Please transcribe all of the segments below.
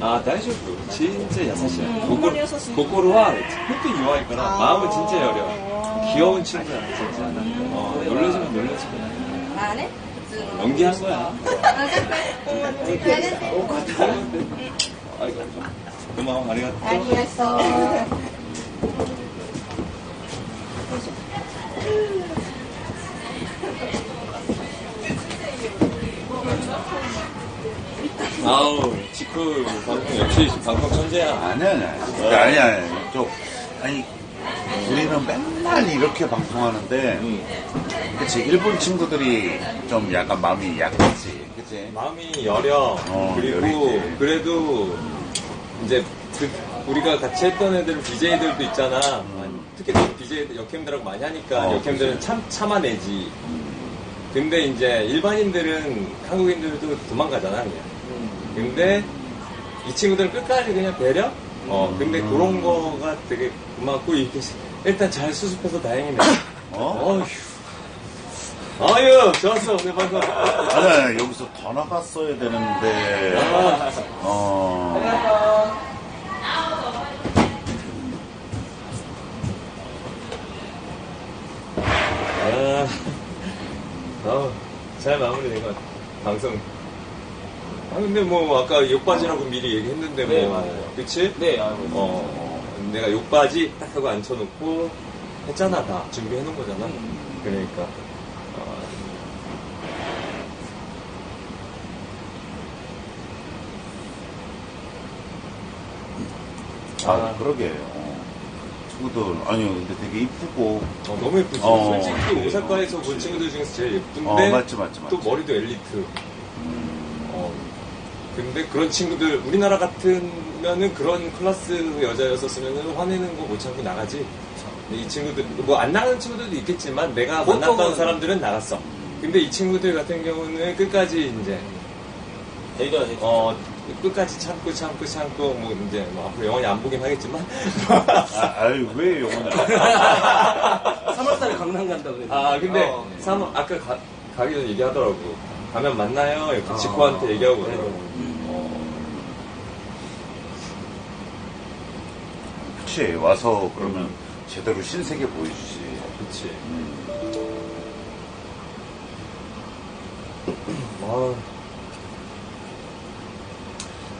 あ大丈夫진짜優しいうん心ほんまに優しい心は本当に弱いから 아. 마음은 진짜 여려 귀여운 친구야 진짜 어, 놀려주면 놀려줄 거야 まあね、普通の。 연기한 거야 あ 아이고 고마워 아리가또 りがと 아우 지크 방송 역시 방송 천재야 아니야, 아니야. 아니야, 아니야. 좀, 아니, 우리는 맨날 이렇게 방송하는데, 응. 그치, 일본 친구들이 좀 약간 마음이 약하지. 그치? 마음이 여려 어, 그리고 여리지. 그래도 이제 그 우리가 같이 했던 애들 BJ들도 있잖아 특히 또 BJ들 역캠들하고 많이 하니까 어, 역캠들은. 참 참아내지 근데 이제 일반인들은 한국인들도 도망가잖아 그냥 근데 이 친구들은 끝까지 그냥 배려 어 근데 음. 그런 거가 되게 고맙고 이렇게 일단 잘 수습해서 다행이네 어? 어휴 아유 좋았어 오늘 방송 아니야, 아니야. 여기서 더 나갔어야 되는데, 아. 어. 아, 어, 잘 마무리된 것 같아. 방송. 아, 근데 뭐, 아까 욕바지라고 미리 얘기했는데, 뭐. 네, 맞아요. 그치? 네, 알고 있어요. 어, 내가 욕바지 딱 하고 앉혀놓고 했잖아, 다. 준비해 놓은 거잖아. 그러니까. 어, 아, 그러게. 어. 친구들, 아니, 근데 되게 이쁘고, 어, 너무 예쁘지. 어, 솔직히. 오사카에서 본 친구들 중에서 제일 예쁜데. 어, 맞지, 맞지, 또 맞지. 머리도 엘리트. 근데 그런 친구들, 우리나라 같으면은 그런 클래스 여자였었으면은 화내는 거 못 참고 나가지. 근데 이 친구들, 뭐 안 나가는 친구들도 있겠지만 내가 만났던 보통은- 사람들은 나갔어. 근데 이 친구들 같은 경우는 끝까지 이제, 저희가 이제 어, 끝까지 참고 참고 참고 뭐 이제 뭐 앞으로 영원히 안 보긴 하겠지만. 아, 아유, 왜 영혼을. 3월달에 강남 간다고 그랬는데. 아, 근데 어, 네. 삼 아까 가, 가기 전에 얘기하더라고. 가면 만나요. 이렇게 아. 지코한테 얘기하고 네. 그러더라고. 음. 어. 그치, 와서 그러면 제대로 신세계 보여주지. 그치. 음. 아,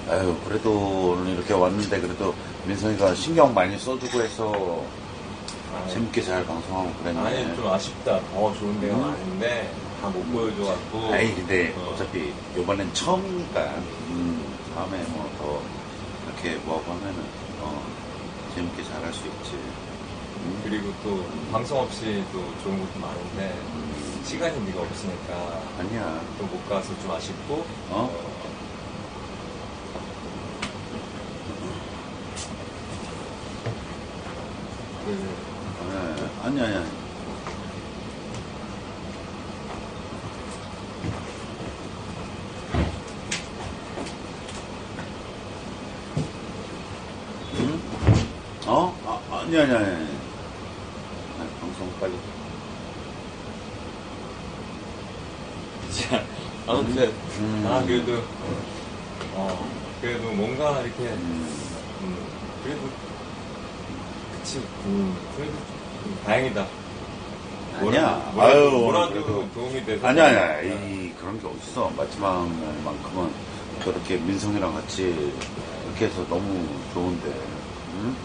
아유, 그래도 오늘 이렇게 왔는데, 그래도 민성이가 신경 많이 써주고 해서 재밌게 잘 방송하고 그랬네. 아니, 좀 아쉽다. 더 좋은 데가 음. 많은데, 다 못 보여줘갖고. 아니, 근데 어. 어 차피 요번엔 처음이니까, 음, 다음에 뭐 더 이렇게 뭐하고 하면은, 어, 재밌게 잘할 수 있지. 음, 그리고 또, 방송 없이 또 좋은 것도 많은데, 음, 시간이 네가 없으니까, 아니야. 또 못 가서 좀 아쉽고, 어? 그, 네, 아니, 아니, 아니. 응? 어? 아, 아니, 아니, 아니. 아니. 아, 방송 빨리. 자, 아무튼, 음. 아, 그래도, 어, 그래도 뭔가 이렇게, 음, 음, 그래도, 그치, 음, 그래도 음, 다행이다. 아니야. 뭐라, 아유, 뭐라도 그래도. 도움이 돼서. 아니야, 아니야. 이, 그런 게 어딨어. 마지막 날만큼은 저렇게 민성이랑 같이 이렇게 해서 너무 좋은데. 응?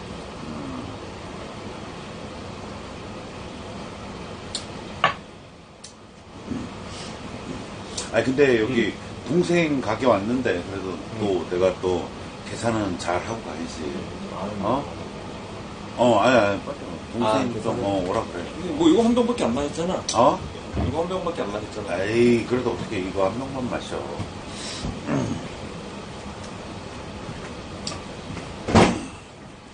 아니, 근데 여기 동생 가게 왔는데, 그래도 또 내가 또 계산은 잘 하고 가야지. 어? 어, 아니, 아니. 와. 동생 아, 좀, 계산은? 어, 오라 그래. 뭐 이거 한 병밖에 안 마셨잖아. 어? 이거 한 병밖에 안 마셨잖아. 에이, 그래도 어떻게 이거 한 명만 마셔.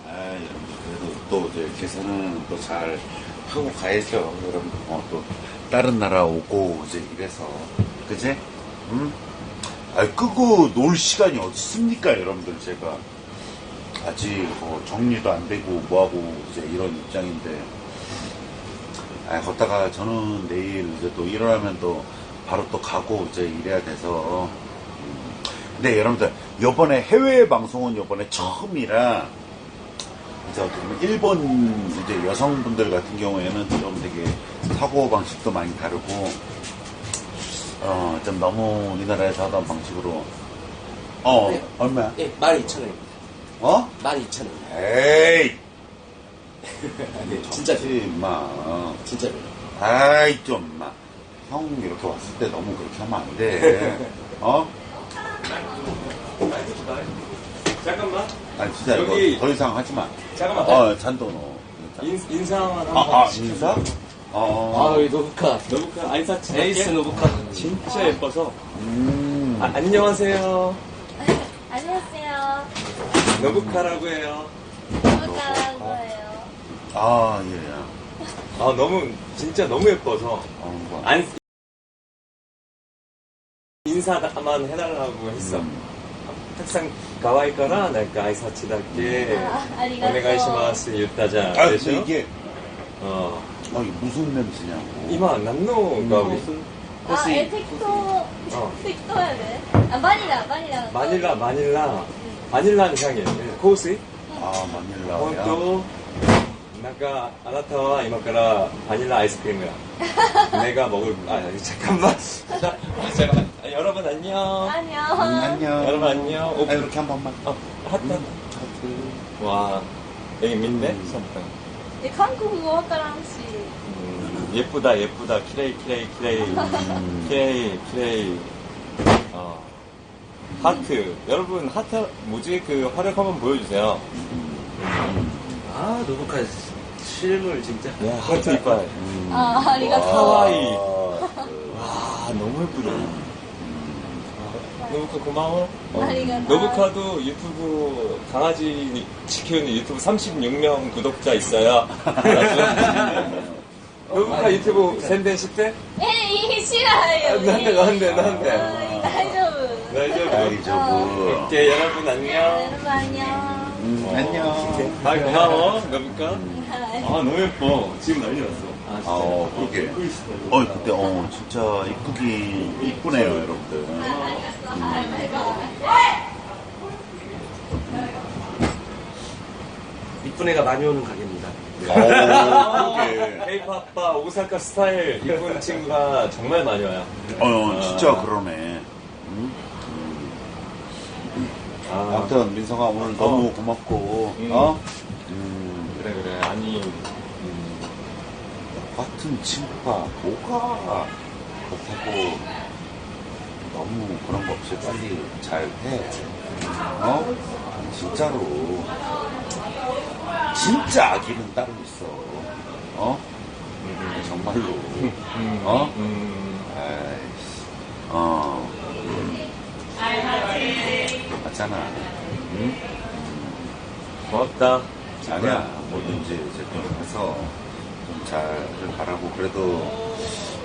아이, 그래도 또 이제 계산은 또 잘 하고 가야죠. 그럼 어, 또 다른 나라 오고 이제 이래서 그지? 응? 아, 끄고 놀 시간이 어디 있습니까, 여러분들 제가 아직 뭐 정리도 안 되고 뭐하고 이제 이런 입장인데. 아, 걷다가 저는 내일 이제 또 일어나면 또 바로 또 가고 이제 이래야 돼서. 음. 네, 여러분들, 요번에 해외 방송은 요번에 처음이라, 이제 어떻게 보면 일본 이제 여성분들 같은 경우에는 좀 되게 사고 방식도 많이 다르고, 어, 좀 너무 우리나라에서 하던 방식으로, 어, 네. 얼마야? 예, 12,000원입니다. 어? 12,000원. 에이! 네, 진짜, 마. 진짜로. 아이, 좀, 마. 형 이렇게 왔을 때 너무 그렇게 하면 안 돼. 어? 잠깐만. 아니, 진짜 여기- 이거 더 이상 하지 마. 잠깐만. 어, 잔도 넣어. 인, 인사만 한 아, 번. 아, 인사? 어. 아, 여기 노브카. 노부카 아이사치 에이스 노브카. 진짜 예뻐서. 음. 아, 안녕하세요. 안녕하세요. 노부카라고 해요. 누구라고 해요? 아, 예, 예. 아 너무 진짜 너무 예뻐서 어, 뭐. 안 인사만 해달라고 했어. 음. たくさん可愛いからなんか挨拶だけあありがとうお願いしますって言ったじゃん 아, でし 근데 ょ 이게, うん 아, 이게 무슨 냄새냐고. 今何のが売りあ、え、適当。適当やで。あ、バニラ、バニラの。 마닐라 마닐라 마닐라는 향이에요 코우스이? 아,本 마닐라야. 当なんかあなたは今からバニラアイスクリームだ 내가 먹을 아 잠깐만 자, 잠깐만 아, 여러분 안녕 あに 음, ゃん。 안녕. 여러분 안녕 오, 아, 이렇게 한 번만. 어, 하트 와 여기 믿네 음. 선빵 え、韓国語わからんし。 음, 예쁘다 예쁘다 키레이 키레이 키레이 음. 키레이 키레이 어. 하트 여러분 하트 뭐지 그 화력 한번 보여주세요 아, 노브카 실물 진짜. 야 하트 이빨 うんあ、ありがとう。 하와이 あ 와 너무 예쁘다 노부카 고마워. 어, 노부카도 유튜브 강아지 지키는 유튜브 36명 구독자 있어요. 노부카 유튜브 샌덴 10대? 예, 싫어요. 아, 난데, 난데, 난데. 다이저브. 나이제 저거. 이렇게 여러분 안녕. 네, 여러분 안녕. 음, 안녕. 어, 음, 아 고마워. 노부카. 아 너무 예뻐. 지금 난리 났어. 아, 어, 그렇게. 어, 그때, 어, 진짜 이쁘긴, 이쁘네요, 여러분들. 음. 이쁜 애가 많이 오는 가게입니다. 어, 그렇게. 케이팝 바 오사카 스타일 이쁜 친구가 정말 많이 와요. 어, 어 진짜 그러네. 음? 아, 아무튼, 민성아, 오늘 너무 어. 고맙고, 음. 어? 음. 그래, 그래. 아니, 같은 친구가 뭐가 그렇다고 너무 그런 거 없이 빨리 잘 해. 어? 진짜로. 진짜 아기는 따로 있어. 어? 정말로. 어? 음, 아이씨. 어. 맞잖아. 응? 고맙다 아니야. 뭐든지 이제 좀 해서 좀잘 바라고 그래도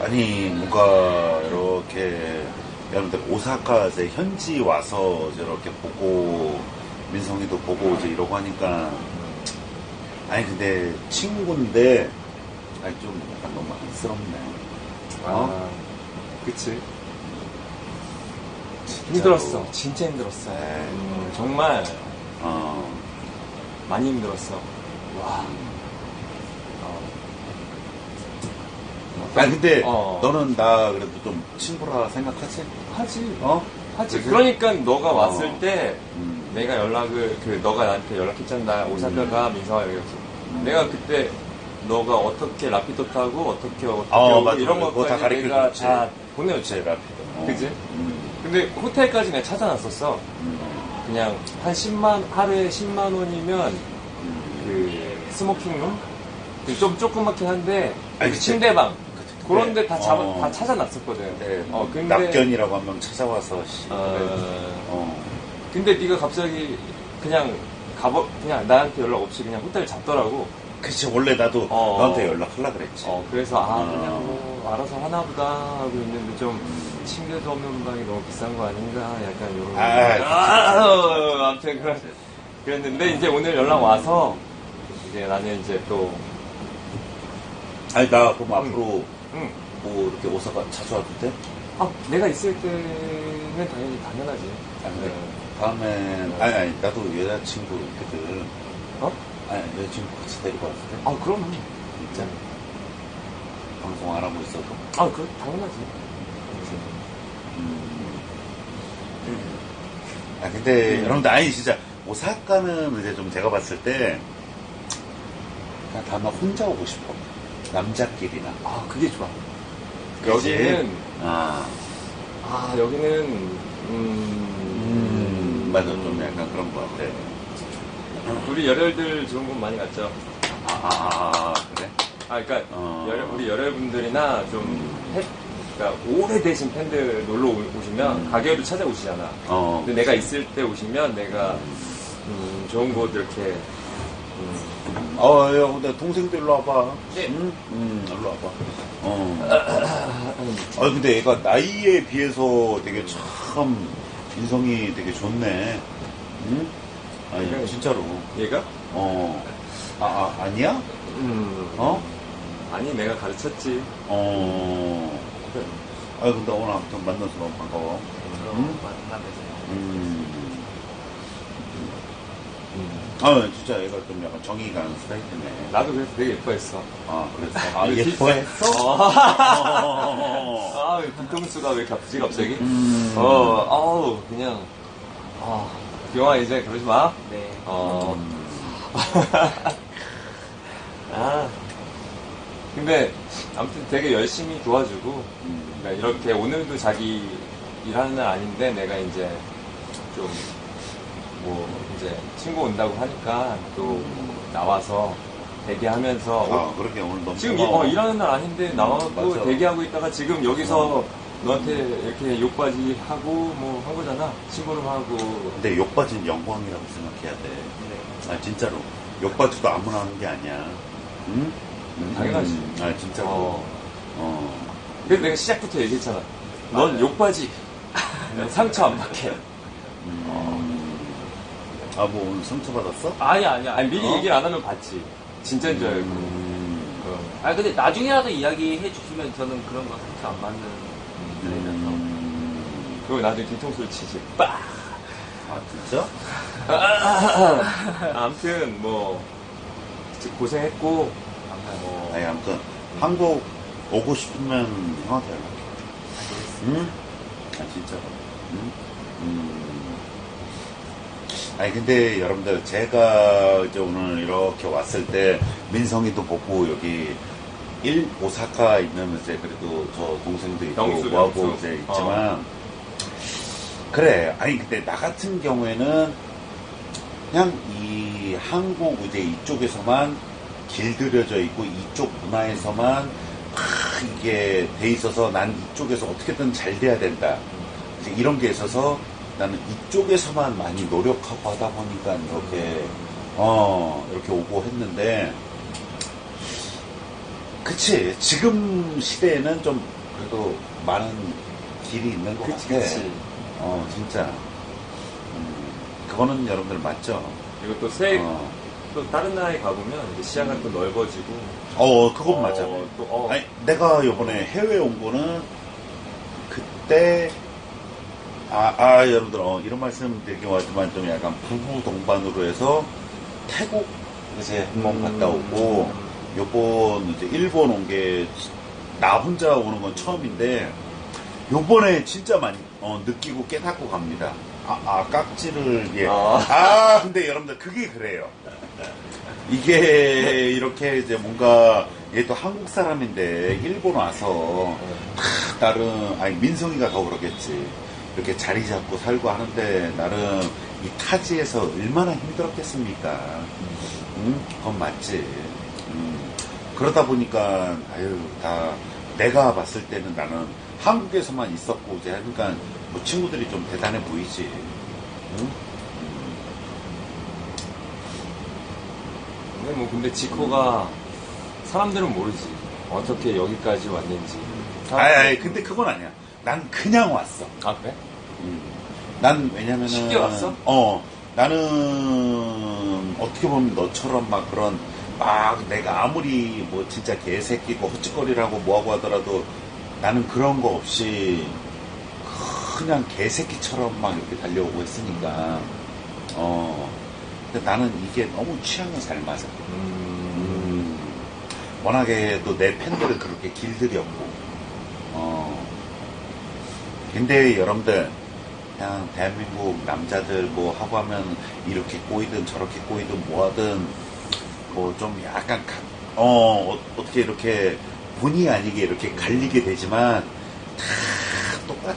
아니 뭔가 이렇게 여러분들 오사카 이제 현지 와서 저렇게 보고 민성이도 보고 이제 이러고 하니까 아니 근데 친구인데 아니 좀 약간 너무 안쓰럽네. 어? 아 그치 힘들었어 진짜 힘들었어 네. 음, 정말 어. 많이 힘들었어 와 아니 근데 어. 너는 나 그래도 좀 친구라 생각하지? 하지 어? 하지 그치? 그러니까 너가 어. 왔을 때 음. 내가 연락을 그 너가 나한테 연락했잖아 나 오사카가 민성아 여기 없어 음. 내가 그때 너가 어떻게 라피도 타고 어떻게 어떻게 어, 오고 맞아, 이런. 그거 다 것까지 내가 가르쳐줬지. 다 보내줬지 앞이다. 어. 그지? 음. 근데 호텔까지 내가 찾아놨었어 음. 그냥 한 10만 하루에 10만 원이면 음. 그 스모킹룸 그좀 조그맣긴 한데 아니, 그 그치. 침대방 그런데 다 잡아 어. 다 찾아놨었거든. 네, 어 근데 낙견이라고 한 명 찾아와서 씨. 어, 어. 근데 네가 갑자기 그냥 가버 그냥 나한테 연락 없이 그냥 호텔 잡더라고. 그치 원래 나도 어. 너한테 연락하려 그랬지. 어 그래서 아 어. 그냥 뭐 알아서 하나보다 하고 있는데 좀 침대도 없는 방이 너무 비싼 거 아닌가 약간 이런. 아, 아, 어, 아무튼 그런 그랬는데 이제 오늘 연락 와서 이제 나는 이제 또 아니 나 그럼 음. 앞으로 응. 뭐 이렇게 오사카 자주 돼? 아, 내가 있을 때는 당연히 당연하지. 아, 근데 네. 다음엔, 아니, 아니, 나도 여자친구 있거든. 어? 아니, 여자친구 같이 데리고 왔을 때. 아, 그럼. 진짜. 방송 안 하고 있어도. 아, 그 당연하지. 음. 아, 근데, 여러분들, 아니, 진짜, 오사카는 이제 좀 제가 봤을 때, 그냥 다음날 혼자 오고 싶어. 남자끼리나. 아, 그게 좋아. 그치? 여기는 아, 아, 여기는 음, 음, 맞아. 좀 약간 그런 것 같아. 우리 열혈들 좋은 곳 많이 갔죠. 아, 아, 아, 그래? 아, 그러니까 어. 열혈- 우리 열혈분들이나 좀 해- 그러니까 오래되신 팬들 놀러 오- 오시면 음. 가게로 찾아오시잖아. 어. 근데 내가 있을 때 오시면 내가 음, 좋은 곳 이렇게 음, 어, 야, 근데 동생들 일로 와봐. 네. 응? 응, 일로 와봐. 어. 아, 근데 얘가 나이에 비해서 되게 참 인성이 되게 좋네. 응? 아니, 진짜로. 얘가 어. 아, 아, 아니야? 음, 어? 아니 내가 가르쳤지. 어. 아, 근데 오늘 아무튼 만나서 너무 반가워. 응? 음. 아, 진짜 얘가 좀 약간 정이 가는 스타일이네. 나도 그래서 되게 예뻐했어. 아, 그랬어. 아, 근데 예뻐했어? 어. 어. 아, 뒤통수가 왜 겹지 갑자기? 음. 어, 아우, 그냥. 아, 기영아 이제 그러지 마. 네. 어. 음. 아. 근데 아무튼 되게 열심히 도와주고, 음. 그러니까 이렇게 오늘도 자기 일하는 날 아닌데 내가 이제 좀 뭐 이제 친구 온다고 하니까 또 나와서 대기하면서 아, 그렇게 오늘 너무 지금 이, 고마워. 어, 일하는 날 아닌데 나와갖고 맞아. 대기하고 있다가 지금 여기서 너한테 이렇게 욕바지 하고 뭐 한 거잖아. 심부름하고. 근데 욕받이는 영광이라고 생각해야 돼. 네. 아, 진짜로. 욕받이도 아무나 하는 게 아니야. 응? 음, 당연하지. 음. 아, 진짜로. 어. 어. 근데 내가 시작부터 얘기했잖아. 넌 욕바지. 상처 안 받게. 음. 아, 뭐 오늘 상처받았어? 아니, 아니, 아니, 미리 어? 얘기를 안 하면 받지. 진짜인 줄 알고. 음. 어. 아니, 근데 나중에라도 이야기해 주시면 저는 그런 거 상처 안 받는 스타일이라서. 음. 그리고 나중에 뒤통수를 치지. 빡! 아, 진짜? 아무튼, 뭐, 고생했고, 뭐, 아니, 아무튼, 한국 오고 싶으면 형한테 연락해. 응? 아, 진짜로. 응? 음. 아니, 근데 여러분들, 제가 이제 오늘 이렇게 왔을 때, 민성이도 보고, 여기, 일, 오사카 있는 이제, 그래도 저 동생도 있고, 뭐하고. 이제 있지만, 그래. 아니, 근데 나 같은 경우에는, 그냥 이 한국 이제 이쪽에서만 길들여져 있고 이쪽 문화에서만 막 이게 돼 있어서 난 이쪽에서 어떻게든 잘 돼야 된다. 이제 이런 게 있어서 나는 이쪽에서만 많이 노력하고 하다 보니까 이렇게 어 이렇게 오고 했는데 그치 지금 시대에는 좀 그래도 많은 길이 있는 것 그치, 같아. 그치. 어 진짜. 음, 그거는 여러분들 맞죠? 그리고 또 새, 어, 또 다른 나라에 가보면 이제 시야가 또 넓어지고. 어 그건 어, 맞아. 또, 어. 아니, 내가 요번에 해외 온 거는 그때 아, 아 여러분들 어, 이런 말씀 드리긴 하지만 좀 약간 부부 동반으로 해서 태국 이제 한번 음. 갔다 오고 요번 이제 일본 온 게 나 혼자 오는 건 처음인데 요번에 진짜 많이 어, 느끼고 깨닫고 갑니다. 아, 아 깍지를 예. 아. 아 근데 여러분들 그게 그래요. 이게 이렇게 이제 뭔가 얘 또 한국 사람인데 일본 와서 다 나름 아니 민성이가 더 그러겠지 이렇게 자리 잡고 살고 하는데 나름 이 타지에서 얼마나 힘들었겠습니까 응? 그건 맞지 음. 그러다 보니까 아유 다 내가 봤을 때는 나는 한국에서만 있었고 이제 하니까 뭐 친구들이 좀 대단해 보이지 응? 근데 뭐, 근데 지코가 사람들은 모르지. 어떻게 여기까지 왔는지. 아니, 아니 근데 그건 아니야 난 그냥 왔어 아, 그래? 음. 난 왜냐면은 쉽게 왔어? 어 나는 어떻게 보면 너처럼 막 그런 막 내가 아무리 뭐 진짜 개새끼고 헛짓거리라고 뭐하고 하더라도 나는 그런 거 없이 그냥 개새끼처럼 막 이렇게 달려오고 했으니까 어 근데 나는 이게 너무 취향에 잘 맞아. 음, 워낙에 또 내 팬들은 그렇게 길들였고 어 근데 여러분들 그냥 대한민국 남자들 뭐 하고 하면 이렇게 꼬이든 저렇게 꼬이든 뭐하든 뭐 좀 약간 가- 어 어, 어떻게 이렇게 본의 아니게 이렇게 갈리게 되지만 다 똑같아.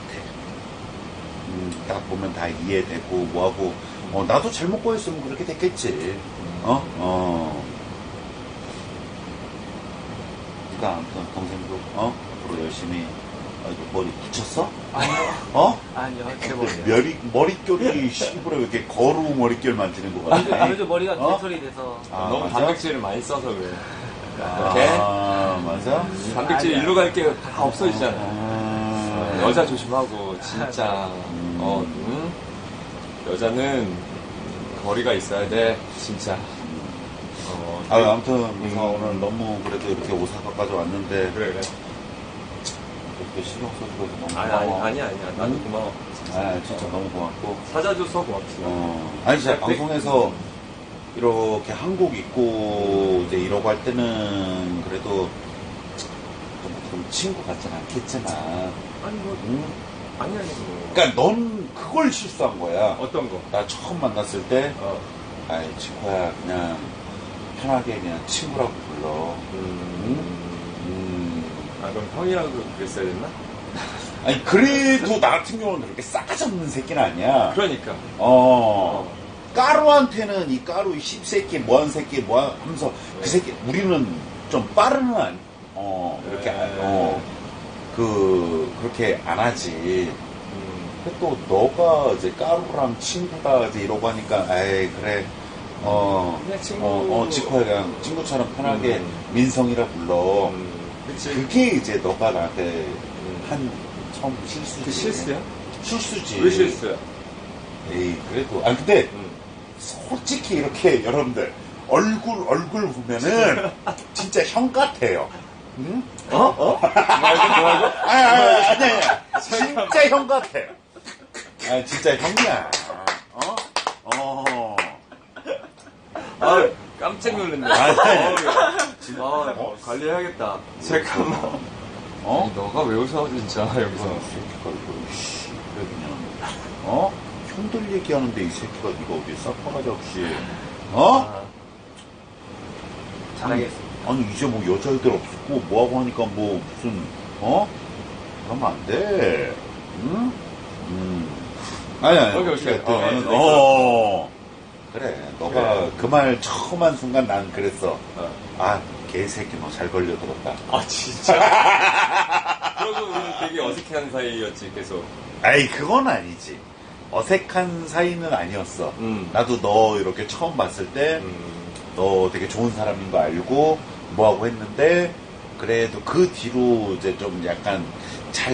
음, 딱 보면 다 이해되고 뭐하고 어, 나도 잘못 꼬였으면 그렇게 됐겠지. 어? 어. 그러니까 아무튼 동생도 어? 앞으로 열심히 아, 이거 머리 붙였어? 아니요. 어? 아니요, 제 머리요. 머리, 머릿결이 씨부러 이렇게 거루 머릿결 만지는 것 같아. 요즘 머리가 어? 개털이 돼서. 아, 너무 맞아? 단백질을 많이 써서 그래. 아, 맞아? 단백질 아니야. 일로 갈게 다 없어지잖아. 아, 여자 조심하고 진짜 음. 어 응? 여자는 거리가 있어야 돼 진짜. 어, 아, 아무튼, 민서 오늘 너무 그래도 이렇게 오사카까지 왔는데, 그래 그래. 이렇게 신경 써주고 너무 아니 고마워. 아니 아니 아니야. 나도 응? 고마워. 아, 진짜 너무 고맙고. 사자줘서 고맙지. 어, 아니, 진짜 방송에서 이렇게 한국 있고, 이제 이러고 할 때는 그래도 좀, 좀 친구 같진 않겠지만, 아니 뭐 응? 아니 아니 뭐. 그러니까 넌 그걸 실수한 거야. 어떤 거? 나 처음 만났을 때, 어. 아이, 친구야, 그냥 편하게 그냥 친구라고 불러. 음. 음. 아 그럼 형이라고 그랬어야 됐나? 아니, 그래도 나 같은 경우는 그렇게 싸가지 없는 새끼는 아니야. 그러니까. 어. 까루한테는 이 까루 이 씹새끼 뭐한 새끼 뭐 한 하면서 그 새끼 우리는 좀 빠르는 안, 어 이렇게 안, 네. 어, 그 그렇게 안 하지. 음. 근데 또 너가 이제 까루랑 친구다 이제 이러고 하니까 에이 그래 어 그냥 친구. 어, 어 지코야 그냥 친구처럼 편하게 음. 민성이라 불러. 음. 그치. 그게 이제 너가 나한테 음. 한 처음 실수지. 그 실수야? 실수지. 왜 실수야? 에이 그래도 아 근데 음. 솔직히 이렇게 여러분들 얼굴 얼굴 보면은 진짜 형 같아요. 응? 어? 어? 뭐라고? 뭐라고? 아, 아, 아, 아니 아니 진짜 형 같아. 아 진짜 형이야. 어? 어. 아, 깜짝 놀랐네. 아니, 아니. 아, 어, 관리해야겠다. 잠깐만. 어? 너가 왜 웃어, 진짜, 여기서. 새끼가 이거 씨 그래 그냥 어? 형들 얘기하는데 이 새끼가 네가 어디 싹바가지 없이 어? 아, 잘하겠습니다. 아니 이제 뭐 여자애들 없고 뭐하고 하니까 뭐 무슨 어? 그러면 안 돼. 응? 음. 아니 아니. 오케이, 오케이. 어쨌든, 어, 알았어, 어. 그래. 너가 그래. 그말 처음 한 순간 난 그랬어. 어. 아 개새끼 너 잘 걸려들었다. 아, 진짜? 그러고 우리는 되게 어색한 사이였지, 계속. 아이 그건 아니지. 어색한 사이는 아니었어. 음. 나도 너 이렇게 처음 봤을 때너 음. 되게 좋은 사람인 거 알고 뭐하고 했는데 그래도 그 뒤로 이제 좀 약간 잘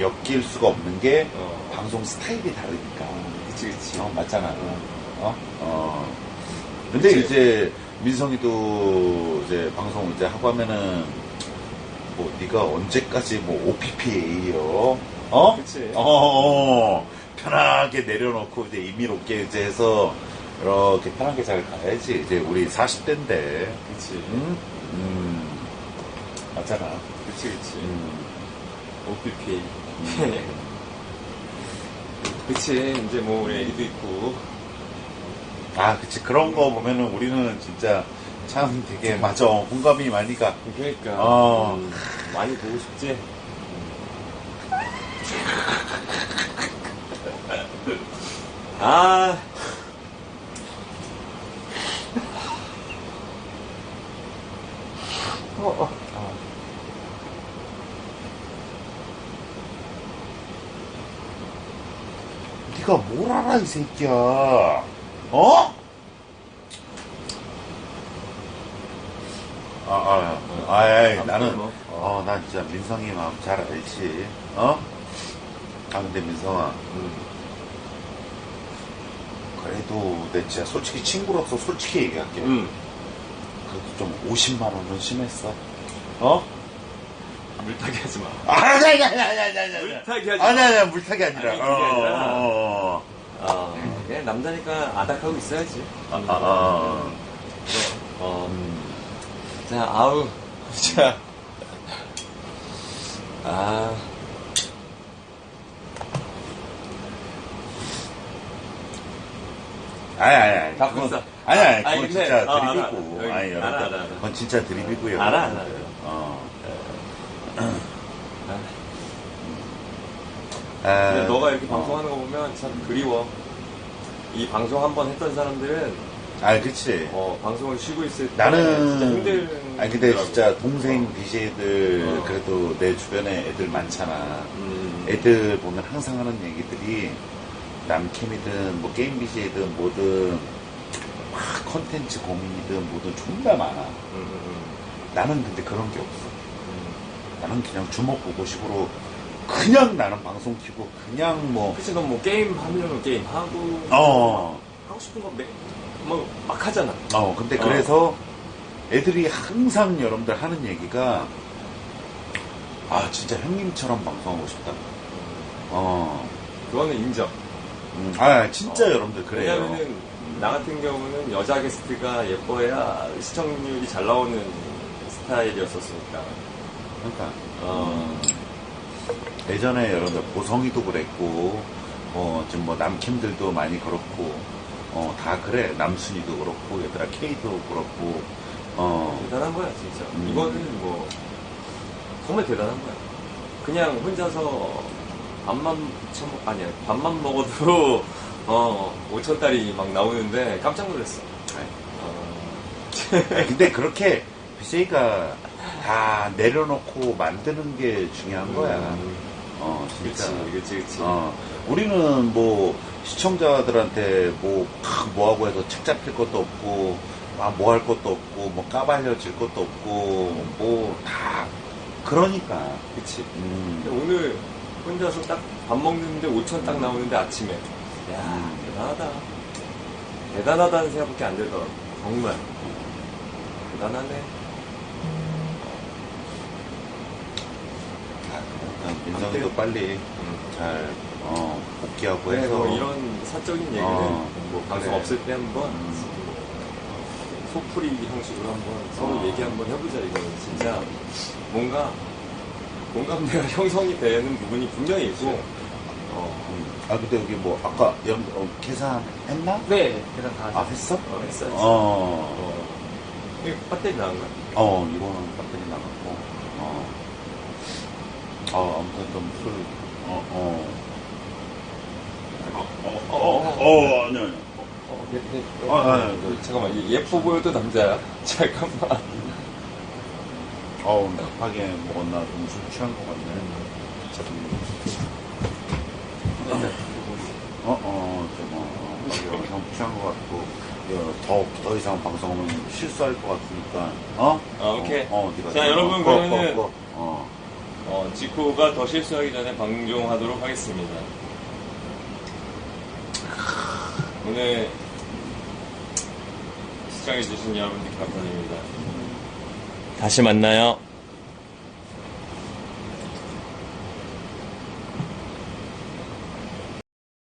엮일 수가 없는 게 어. 방송 스타일이 다르니까. 그치, 그치. 어, 맞잖아. 어? 어. 근데 그치. 이제 민성이 도 이제 방송 이제 하고 하면은 뭐 네가 언제까지 뭐 OPPA요? 어? 그치. 어, 어, 편하게 내려놓고 이제 임의롭게 이제 해서 이렇게 편하게 잘 가야지. 이제 우리 40대인데. 그치. 음? 음. 맞잖아. 그치, 그치. 음. OPP. 그치, 이제 뭐, 우리 애기도 있고. 아, 그치. 그런 거 보면은 우리는 진짜 참 되게, 맞아. 공감이 많이 가. 그러니까. 어. 음, 많이 보고 싶지? 아. 어, 어. 아. 네가 뭘 알아, 이 새끼야. 어? 아, 아, 아, 아이, 아무튼 나는, 뭐. 어, 난 진짜 민성이 마음 잘 알지. 어? 아, 근데 민성아, 음. 그래도 내 진짜 솔직히 친구로서 솔직히 얘기할게. 음. 그래도 좀 50만 원은 심했어. 어? 물타기 하지 마. 아니, 아니, 아니, 아니, 아니, 아니. 물타기 하지 마. 아니, 아니, 물타기 아니라. 아니, 그게 아니라. 어, 어, 아, 그냥 남자니까 아닥하고 있어야지. 어. 아, 아, 아. 어, 자, 아우, 자, 아, 아니, 아니, 아니. 다 그건- 불사. 아니, 아니, 아니, 그건 근데- 진짜 어, 알아, 드립이고. 알아. 아니, 알아, 여러분. 알아, 알아. 그건 진짜 드립이고요. 알아, 알아. 어. 근데 아, 너가 이렇게 어. 방송하는 거 보면 참 그리워. 이 방송 한번 했던 사람들은 아, 그치. 어, 방송을 쉬고 있을 때 나는 진짜 힘든. 아니 근데 진짜 동생 BJ들 어. 그래도 내 주변에 애들 많잖아. 음, 애들 보면 항상 하는 얘기들이 남캠이든 뭐 게임 BJ든 뭐든 막 컨텐츠 고민이든 뭐든 존나 많아. 음, 음, 나는 근데 그런 게 없어. 음. 나는 그냥 주먹 보고 식으로 그냥 나는 방송 키고 그냥 뭐 그치, 넌 뭐 게임 하려면 게임 하고. 어. 하고 싶은 거, 매, 뭐, 막 하잖아. 어, 근데 어. 그래서 애들이 항상 여러분들 하는 얘기가 아, 진짜 형님처럼 방송하고 싶다. 어. 그거는 인정. 음, 아, 진짜 어. 여러분들 그래요. 왜냐면은, 나 같은 경우는 여자 게스트가 예뻐야 시청률이 잘 나오는 스타일이었었으니까. 그러니까 어, 예전에 여러분들 보성이도 그랬고, 어, 지금 뭐 남캠들도 많이 그렇고, 어, 다 그래. 남순이도 그렇고, 얘들아 K도 그렇고, 어, 대단한 거야, 진짜. 음. 이거는 뭐, 정말 대단한 거야. 그냥 혼자서 밥만 처먹, 아니야, 밥만 먹어도, 어, 5천 달이 막 나오는데 깜짝 놀랐어. 어, 아니, 근데 그렇게 BJ가 다 내려놓고 만드는 게 중요한 거야. 음, 어, 그치, 진짜. 그치, 그치. 어, 우리는 뭐 시청자들한테 뭐, 막 뭐하고 해서 책 잡힐 것도 없고, 뭐할 것도 없고, 뭐 까발려질 것도 없고, 뭐 다 그러니까. 그치. 음, 근데 오늘 혼자서 딱 밥 먹는데 5천 딱 나오는데 아침에. 야, 음. 대단하다. 대단하다는 생각밖에 안 들더라고. 정말. 대단하네. 일단 민성이도 빨리 음. 잘 어, 복귀하고 그래, 해서 뭐 이런 사적인 얘기는 어, 뭐 방송 그래. 없을 때 한번 음. 소풀이 형식으로 한번 서로 어. 얘기 한번 해보자 이거는 진짜 뭔가 공감대가 형성이 되는 부분이 분명히 있고 어, 음. 아 근데 여기 뭐 아까 연 어, 계산했나? 네, 계산 다 아 하죠. 했어? 어, 했어야지 어. 어. 이거 배터리 나은 거야? 어, 이거는 배터리. 어, 아무튼 좀 술, 어, 어. 어, 어, 어, 어, 아니, 아니. 어, 네, 네. 아, 아, 아, 그, 잠깐만 이 예뻐 보여도 남자야 잠깐만 어우, 급하게 먹었나, 좀술 취한 것 같네. 음. 어, 어, 좀, 어, 어, 형 취한 것 같고, 어, 더, 더 이상 방송하면 실수할 것 같으니까, 어? 아, 오케이. 어, 어, 네가 자, 좀, 여러분, 어, 꺼, 그러면은- 꺼, 꺼. 어. 어, 지코가 더 실수하기 전에 방종하도록 하겠습니다. 오늘 시청해주신 여러분들 감사드립니다. 다시 만나요